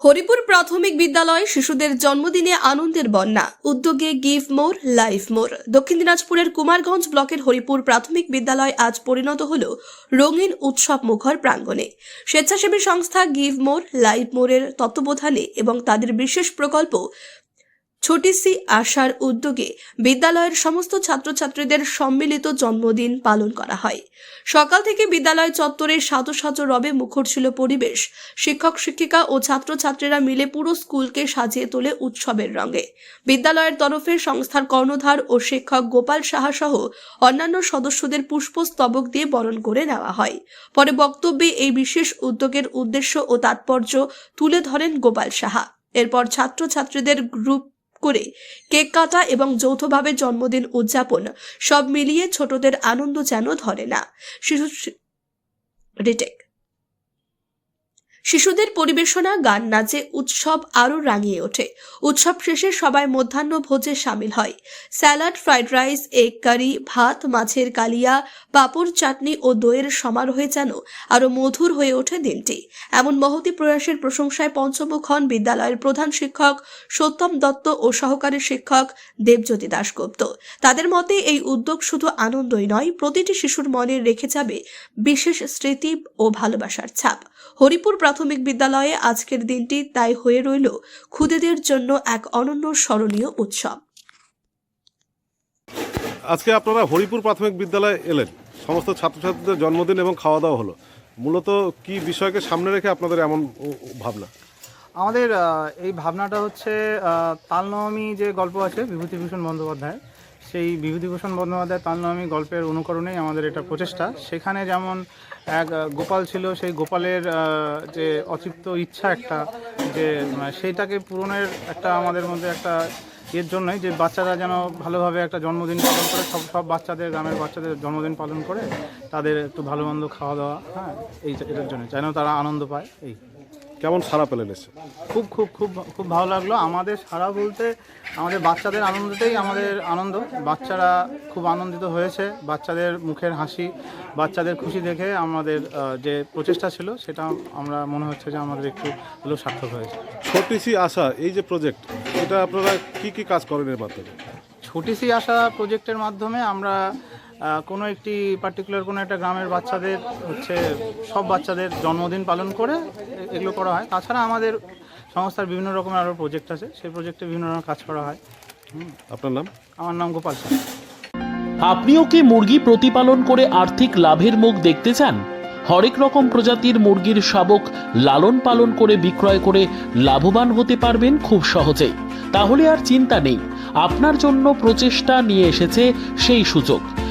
হরিপুর প্রাথমিক বিদ্যালয়ে শিশুদের জন্মদিনে আনন্দের বন্যা। উদ্যোগে গিভ মোর, লাইফ মোর। দক্ষিণ দিনাজপুরের কুমারগঞ্জ ব্লকের হরিপুর প্রাথমিক বিদ্যালয় আজ পরিণত হল রঙিন উৎসব মুখর প্রাঙ্গণে। স্বেচ্ছাসেবী সংস্থা গিভ মোর, লাইফ মোরের তত্ত্বাবধানে এবং তাদের বিশেষ প্রকল্প ছোটিসি আশার উদ্যোগে বিদ্যালয়ের সমস্ত ছাত্রছাত্রীদের সম্মিলিত জন্মদিন পালন করা হয়। সকাল থেকে বিদ্যালয় চত্বরে সাজো সাজো রবে মুখর ছিল পরিবেশ। শিক্ষক, শিক্ষিকা ও ছাত্রছাত্রীরা মিলে পুরো স্কুলকে সাজিয়ে তোলে উৎসবের রঙে। বিদ্যালয়ের তরফে সংস্থার কর্ণধার ও শিক্ষক গোপাল সাহা সহ অন্যান্য সদস্যদের পুষ্পস্তবক দিয়ে বরণ করে নেওয়া হয়। পরে বক্তব্যে এই বিশেষ উদ্যোগের উদ্দেশ্য ও তাৎপর্য তুলে ধরেন গোপাল সাহা। এরপর ছাত্রছাত্রীদের গ্রুপ করে কেক কাটা এবং যৌথভাবে জন্মদিন উদযাপন সব মিলিয়ে ছোটদের আনন্দ যেন ধরে না। শিশু রিটেক। শিশুদের পরিবেশনা, গান নাচে উৎসব আরও রাঙিয়ে ওঠে। উৎসব শেষে সবাই মধ্যাহ্ন ভোজে সামিল হয়। Salad, fried rice, egg curry, ভাত, মাছের কালিয়া, পাঁপড়, চাটনি ও দইয়ের সমারোহে যেন আরও মধুর হয়ে ওঠে দিনটি। এমন মহতি প্রয়াসের প্রশংসায় পঞ্চমুখ হন বিদ্যালয়ের প্রধান শিক্ষক সত্যম দত্ত ও সহকারী শিক্ষক দেবজ্যোতি দাশগুপ্ত। তাদের মতে এই উদ্যোগ শুধু আনন্দই নয়, প্রতিটি শিশুর মনে রেখে যাবে বিশেষ স্মৃতি ও ভালোবাসার ছাপ। হরিপুর বিদ্যালয়ে আজকের দিনটি তাই হয়ে রইল খুদেদের জন্য এক অনন্য স্মরণীয় উৎসব। আজকে আপনারা হরিপুর প্রাথমিক বিদ্যালয়ে এলেন। সমস্ত ছাত্রছাত্রীদের জন্মদিন এবং খাওয়া দাওয়া হলো। মূলত কি বিষয়কে সামনে রেখে আপনাদের এমন ভাবনা? আমাদের এই ভাবনাটা হচ্ছে তালনবমী যে গল্প আছে বিভূতিভূষণ বন্দ্যোপাধ্যায় সেই বিভূতিভূষণ বন্দ্যোপাধ্যায় তালনবমী গল্পের অনুকরণেই আমাদের এটা প্রচেষ্টা। সেখানে যেমন এক গোপাল ছিল, সেই গোপালের যে অতৃপ্ত ইচ্ছা একটা, যে সেইটাকে পূরণের একটা আমাদের মধ্যে একটা এর জন্যই যে বাচ্চারা যেন ভালোভাবে একটা জন্মদিন পালন করে, সব সব বাচ্চাদের, গ্রামের বাচ্চাদের জন্মদিন পালন করে, তাদের একটু ভালো মন্দ খাওয়া দাওয়া হ্যাঁ এই এটার জন্য যেন তারা আনন্দ পায়, এই। কেমন সারা পেলেন এসে? খুব খুব খুব খুব ভালো লাগল। আমাদের সারা বলতে আমাদের বাচ্চাদের আনন্দতেই আমাদের আনন্দ। বাচ্চারা খুব আনন্দিত হয়েছে। বাচ্চাদের মুখের হাসি বাচ্চাদের খুশি দেখে আমাদের যে প্রচেষ্টা ছিল সেটা আমরা মনে হচ্ছে যে আমাদের একটু হলেও সার্থক হয়েছে। ছোটিসি আশা এই যে প্রজেক্ট এটা আপনারা কি কি কাজ করেন এর মাধ্যমে? ছুটিসি আশা প্রজেক্টের মাধ্যমে আমরা কোনো একটি পার্টিকুলার কোনো একটা গ্রামের বাচ্চাদের হচ্ছে সব বাচ্চাদের জন্মদিন পালন করে এগুলো করা হয়। তাছাড়া আমাদের সংস্থার বিভিন্ন রকমের আরও প্রজেক্ট আছে। সেই প্রজেক্টে বিভিন্ন রকম কাজ করা হয়। আপনার নাম? আমার নাম গোপাল আপনিও কি মুরগি প্রতিপালন করে আর্থিক লাভের মুখ দেখতে চান? হরেক রকম প্রজাতির মুরগির শাবক লালন পালন করে বিক্রয় করে লাভবান হতে পারবেন খুব সহজেই। তাহলে আর চিন্তা নেই। আপনার জন্য প্রচেষ্টা নিয়ে এসেছে সেই সুযোগ।